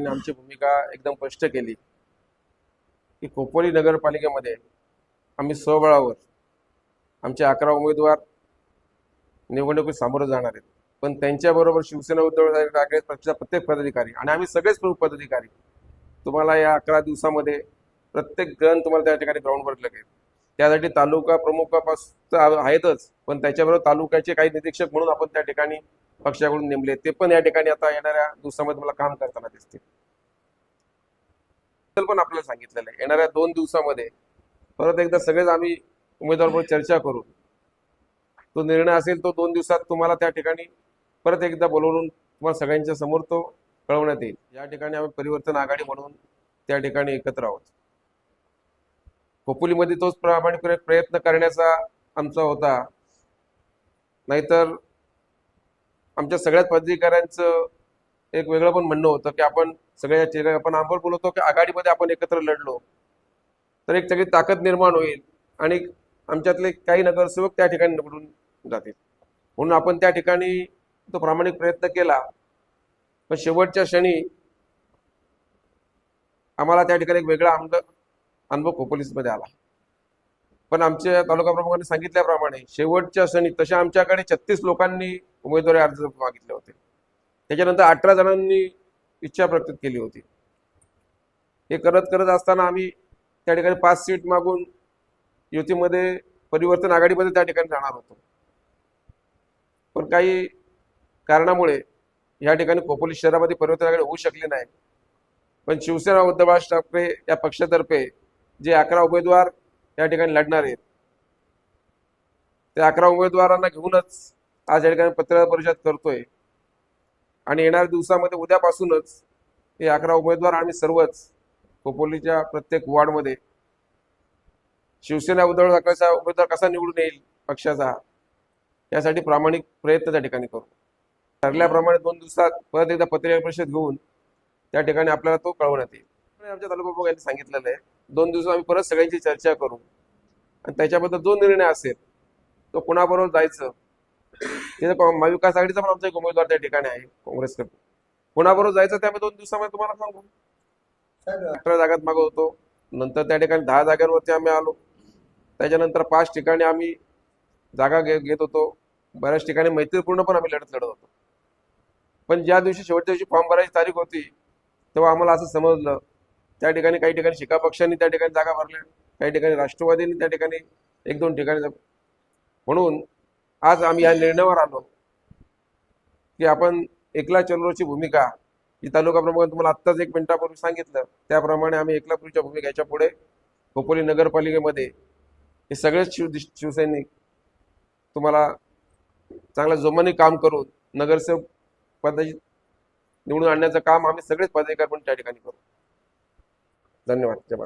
साहेबांनी आमची भूमिका एकदम स्पष्ट केली. की खोपोली नगरपालिकेमध्ये आम्ही स्वबळावर आमचे अकरा उमेदवार निवडणुकीत सामोरं जाणार आहेत. पण त्यांच्याबरोबर शिवसेना उद्धव ठाकरे पक्षाचे प्रत्येक पदाधिकारी आणि आम्ही सगळेच प्रमुख पदाधिकारी. तुम्हाला या अकरा दिवसामध्ये प्रत्येक जण तुम्हाला त्या ठिकाणी ग्राउंडवर लगेल त्यासाठी तालुका प्रमुखापासून आहेतच पण त्याच्याबरोबर तालुक्याचे काही निरीक्षक म्हणून आपण त्या ठिकाणी पक्षाकडून नेमले. ते पण या ठिकाणी आता येणाऱ्या दिवसामध्ये मला काम करताना दिसतील. पण आपल्याला सांगितलेलं आहे. येणाऱ्या दोन दिवसामध्ये परत एकदा सगळेच आम्ही उमेदवाराबरोबर चर्चा करू तो निर्णय असेल तो दोन दिवसात तुम्हाला त्या ठिकाणी परत एकदा बोलवून तुम्हाला सगळ्यांच्या समोर तो कळवण्यात येईल. या ठिकाणी आम्ही परिवर्तन आघाडी म्हणून त्या ठिकाणी एकत्र आहोत. खोपोलीमध्ये तोच प्रामाणिकपणे प्रयत्न करण्याचा आमचा होता. नाहीतर आमच्या सगळ्याच पदाधिकाऱ्यांचं एक वेगळं पण म्हणणं होतं की आपण सगळ्या ठिकाणी आपण आपण बोलवतो की आघाडीमध्ये आपण एकत्र लढलो. तर एक सगळी ताकद निर्माण होईल आणि आमच्यातले काही नगरसेवक त्या ठिकाणी निवडून जातील. म्हणून आपण त्या ठिकाणी तो प्रामाणिक प्रयत्न केला. पण शेवटच्या क्षणी आम्हाला त्या ठिकाणी एक वेगळा आमदार अनुभव खोपोलीसमध्ये आला. पण आमच्या तालुका प्रमुखांनी सांगितल्याप्रमाणे शेवटच्या क्षणी तशा आमच्याकडे छत्तीस लोकांनी उमेदवारी अर्ज मागितले होते. त्याच्यानंतर अठरा जणांनी इच्छा प्रकट केली होती. हे करत करत असताना आम्ही त्या ठिकाणी पाच सीट मागून युतीमध्ये परिवर्तन आघाडीमध्ये त्या ठिकाणी जाणार होतो. पण काही कारणामुळे या ठिकाणी खोपोली शहरामध्ये परिवर्तन आघाडी होऊ शकली नाही. पण शिवसेना उद्धव ठाकरे या पक्षातर्फे जे अकरा उमेदवार या ठिकाणी लढणार आहेत. त्या अकरा उमेदवारांना घेऊनच आज या ठिकाणी पत्रकार परिषद करतोय. आणि येणाऱ्या दिवसामध्ये उद्यापासूनच हे अकरा उमेदवार आम्ही सर्वच खोपोलीच्या प्रत्येक वॉर्डमध्ये शिवसेना उद्धव ठाकरेचा उमेदवार कसा निवडून येईल पक्षाचा यासाठी प्रामाणिक प्रयत्न त्या ठिकाणी करू. ठरल्याप्रमाणे दोन दिवसात परत एकदा पत्रकार परिषद घेऊन त्या ठिकाणी आपल्याला तो कळवण्यात येईल. आमच्या तालुका प्रमुख यांनी सांगितलेलं आहे. दोन दिवस आम्ही परत सगळ्यांची चर्चा करू. आणि त्याच्याबद्दल जो निर्णय असेल तो कुणाबरोबर जायचं तिथे महाविकास आघाडीचा पण आमचा एक उमेदवार त्या ठिकाणी आहे काँग्रेसकडे कुणाबरोबर जायचं ते आम्ही दोन दिवसामध्ये तुम्हाला सांगू? अठरा जागात मागत होतो. नंतर त्या ठिकाणी दहा जागांवरती आम्ही आलो. त्याच्यानंतर पाच ठिकाणी आम्ही जागा घे घेत होतो. बऱ्याच ठिकाणी मैत्रीपूर्ण पण आम्ही लढत लढत होतो. पण ज्या दिवशी शेवटच्या दिवशी फॉर्म भरायची तारीख होती तेव्हा आम्हाला असं समजलं त्या ठिकाणी काही ठिकाणी शिका पक्षांनी त्या ठिकाणी जागा भरल्या काही ठिकाणी राष्ट्रवादीने त्या ठिकाणी एक दोन ठिकाणी म्हणून आज आम्ही या निर्णयावर आलो की आपण एकला चलोची भूमिका जी तालुका तुम्हाला आत्ताच एक मिनिटापूर्वी सांगितलं त्याप्रमाणे आम्ही एकला पूर्वीच्या भूमिकेच्या पुढे खोपोली नगरपालिकेमध्ये हे सगळेच शिव शिवसैनिक तुम्हाला चांगल्या जोमाने काम करून नगरसेवक पदाची निवडून आणण्याचं काम आम्ही सगळेच पदाधिकारी म्हणून त्या ठिकाणी करू. धन्यवाद. जय